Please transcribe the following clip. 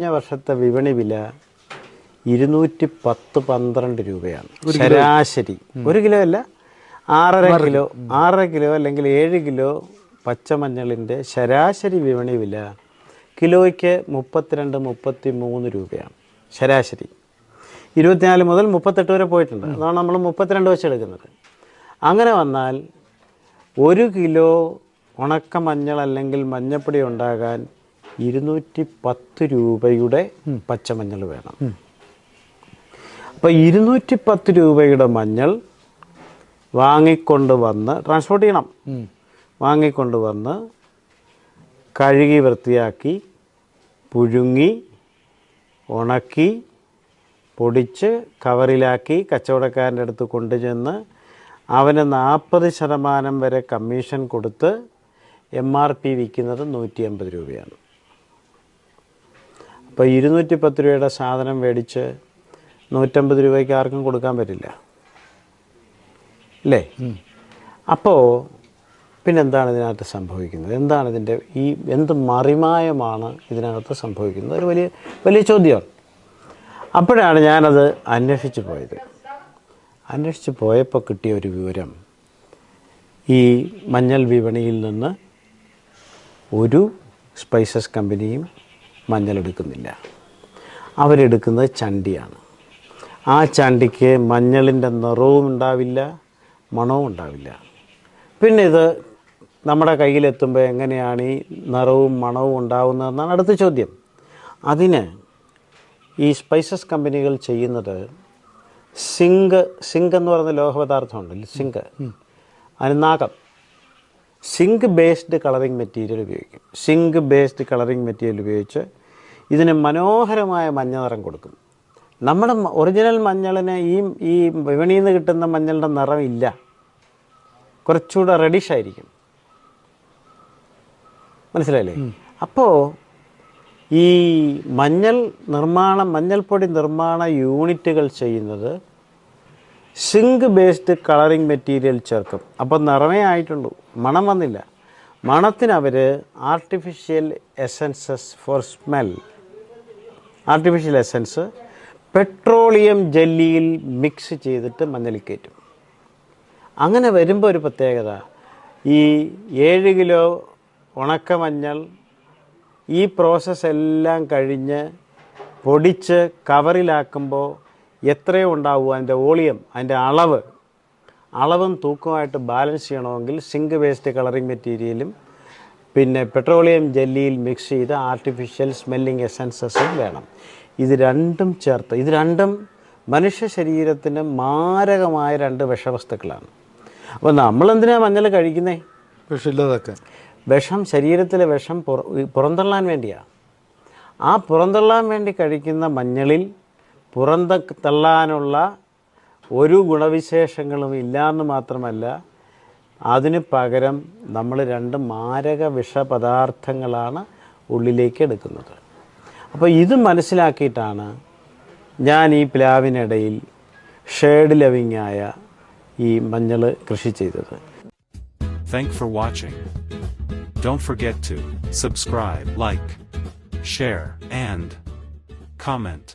കഴിഞ്ഞ വർഷത്തെ വിപണി വില ഇരുന്നൂറ്റി പത്ത് പന്ത്രണ്ട് രൂപയാണ്. ശരാശരി. ഒരു കിലോ അല്ല ആറര കിലോ ആറര കിലോ അല്ലെങ്കിൽ ഏഴ് കിലോ പച്ചമഞ്ഞളിന്റെ ശരാശരി വിപണി വില കിലോയ്ക്ക് മുപ്പത്തിരണ്ട് മുപ്പത്തി മൂന്ന് രൂപയാണ്. ശരാശരി. ഇരുപത്തിനാല് മുതൽ മുപ്പത്തെട്ട് വരെ പോയിട്ടുണ്ട്. അതാണ് നമ്മൾ മുപ്പത്തിരണ്ട് വെച്ച് എടുക്കുന്നത്. അങ്ങനെ വന്നാൽ ഒരു കിലോ ഉണക്ക മഞ്ഞൾ അല്ലെങ്കിൽ മഞ്ഞപ്പൊടി ഉണ്ടാകാൻ ഇരുന്നൂറ്റി പത്ത് രൂപയുടെ പച്ചമഞ്ഞൾ വേണം. അപ്പോൾ ഇരുന്നൂറ്റി പത്ത് രൂപയുടെ മഞ്ഞൾ വാങ്ങിക്കൊണ്ട് വന്ന് ട്രാൻസ്പോർട്ട് ചെയ്യണം. വാങ്ങിക്കൊണ്ട് വന്ന് കഴുകി വൃത്തിയാക്കി പുഴുങ്ങി ഉണക്കി പൊടിച്ച് കവറിലാക്കി കച്ചവടക്കാരന്റെ അടുത്ത് കൊണ്ടുചെന്ന് അവന് നാൽപ്പത് ശതമാനം വരെ കമ്മീഷൻ കൊടുത്ത് എം ആർ പി വിൽക്കുന്നത് നൂറ്റി അമ്പത് രൂപയാണ്. അപ്പോൾ ഇരുന്നൂറ്റി പത്ത് രൂപയുടെ സാധനം മേടിച്ച് നൂറ്റമ്പത് രൂപയ്ക്ക് ആർക്കും കൊടുക്കാൻ പറ്റില്ല. അല്ലേ അപ്പോൾ പിന്നെന്താണ് ഇതിനകത്ത് സംഭവിക്കുന്നത്? എന്താണ് ഇതിന്റെ ഈ എന്ത് മറിമായമാണ് ഇതിനകത്ത് സംഭവിക്കുന്നത്? ഒരു വലിയ വലിയ ചോദ്യമാണ് അപ്പോഴാണ് ഞാനത് അന്വേഷിച്ച് പോയത്. അന്വേഷിച്ച് പോയപ്പോൾ കിട്ടിയ ഒരു വിവരം ഈ മഞ്ഞൾ വിപണിയിൽ നിന്ന് ഒരു സ്പൈസസ് കമ്പനിയും മഞ്ഞൾ എടുക്കുന്നില്ല അവരെടുക്കുന്നത് ചണ്ടിയാണ്. ആ ചണ്ടിക്ക് മഞ്ഞളിന്റെ നിറവും ഉണ്ടാവില്ല മണവും ഉണ്ടാവില്ല. പിന്നെ ഇത് നമ്മുടെ കയ്യിലെത്തുമ്പോൾ എങ്ങനെയാണ് ഈ നിറവും മണവും ഉണ്ടാവുന്നതെന്നാണ് അടുത്ത ചോദ്യം. അതിന് ഈ സ്പൈസസ് കമ്പനികൾ ചെയ്യുന്നത് സിങ്ക് സിങ്ക് എന്ന് പറയുന്ന ലോഹപദാർത്ഥമുണ്ടല്ലോ സിങ്ക്. അതിന് നാഗം. സിങ്ക് ബേസ്ഡ് കളറിംഗ് മെറ്റീരിയൽ ഉപയോഗിക്കും. സിങ്ക് ബേസ്ഡ് കളറിംഗ് മെറ്റീരിയൽ ഉപയോഗിച്ച് ഇതിന് മനോഹരമായ മഞ്ഞ നിറം കൊടുക്കും. നമ്മുടെ ഒറിജിനൽ മഞ്ഞളിന് ഈ ഈ വിപണിയിൽ നിന്ന് കിട്ടുന്ന മഞ്ഞളുടെ നിറം ഇല്ല. കുറച്ചുകൂടെ റെഡിഷ് ആയിരിക്കും. മനസ്സിലായില്ലേ? അപ്പോൾ ഈ മഞ്ഞൾ നിർമ്മാണം മഞ്ഞൾപ്പൊടി നിർമ്മാണ യൂണിറ്റുകൾ ചെയ്യുന്നത് സിങ്ക് ബേസ്ഡ് കളറിങ് മെറ്റീരിയൽ ചേർക്കും. അപ്പോൾ നിറമേ ആയിട്ടുള്ളൂ. മണം വന്നില്ല. മണത്തിന് അവർ artificial essences for smell artificial essence petroleum ജെല്ലിയിൽ mix ചെയ്തിട്ട് മഞ്ഞളിൽ കയറ്റും. അങ്ങനെ വരുമ്പോൾ ഒരു പ്രത്യേകത. ഈ ഏഴ് കിലോ ഉണക്കമഞ്ഞൾ ഈ പ്രോസസ്സ് എല്ലാം കഴിഞ്ഞ് പൊടിച്ച് കവറിലാക്കുമ്പോൾ എത്രയോ ഉണ്ടാവുക അതിന്റെ വോളിയം അതിന്റെ അളവ്. അളവും തൂക്കമായിട്ട് ബാലൻസ് ചെയ്യണമെങ്കിൽ സിങ്ക് വേസ്റ്റ് കളറിംഗ് മെറ്റീരിയലും പിന്നെ പെട്രോളിയം ജെല്ലിയിൽ മിക്സ് ചെയ്ത ആർട്ടിഫിഷ്യൽ സ്മെല്ലിംഗ് എസൻസസും വേണം. ഇത് രണ്ടും ചേർത്ത് ഇത് രണ്ടും മനുഷ്യ ശരീരത്തിന് മാരകമായ രണ്ട് വിഷവസ്തുക്കളാണ്. അപ്പോൾ നമ്മളെന്തിനാണ് മഞ്ഞൾ കഴിക്കുന്നേ? വിഷമില്ലാതാക്കാൻ. വിഷം ശരീരത്തിലെ വിഷം പുറ പുറന്തള്ളാൻ വേണ്ടിയാണ് ആ പുറന്തള്ളാൻ വേണ്ടി കഴിക്കുന്ന മഞ്ഞളിൽ പുറന്ത തള്ളാനുള്ള ഒരു ഗുണവിശേഷങ്ങളും ഇല്ലയെന്ന് മാത്രമല്ല അതിന് പകരം നമ്മൾ രണ്ട് മാരക വിഷപദാർത്ഥങ്ങളാണ് ഉള്ളിലേക്ക് എടുക്കുന്നത്. അപ്പോൾ ഇത് മനസ്സിലാക്കിയിട്ടാണ് ഞാൻ ഈ പ്ലാവിനിടയിൽ ഷേഡ് ലവിങ്ങായ ഈ മഞ്ഞൾ കൃഷി ചെയ്തത്. Thank for watching Don't forget to subscribe, like, share, and comment.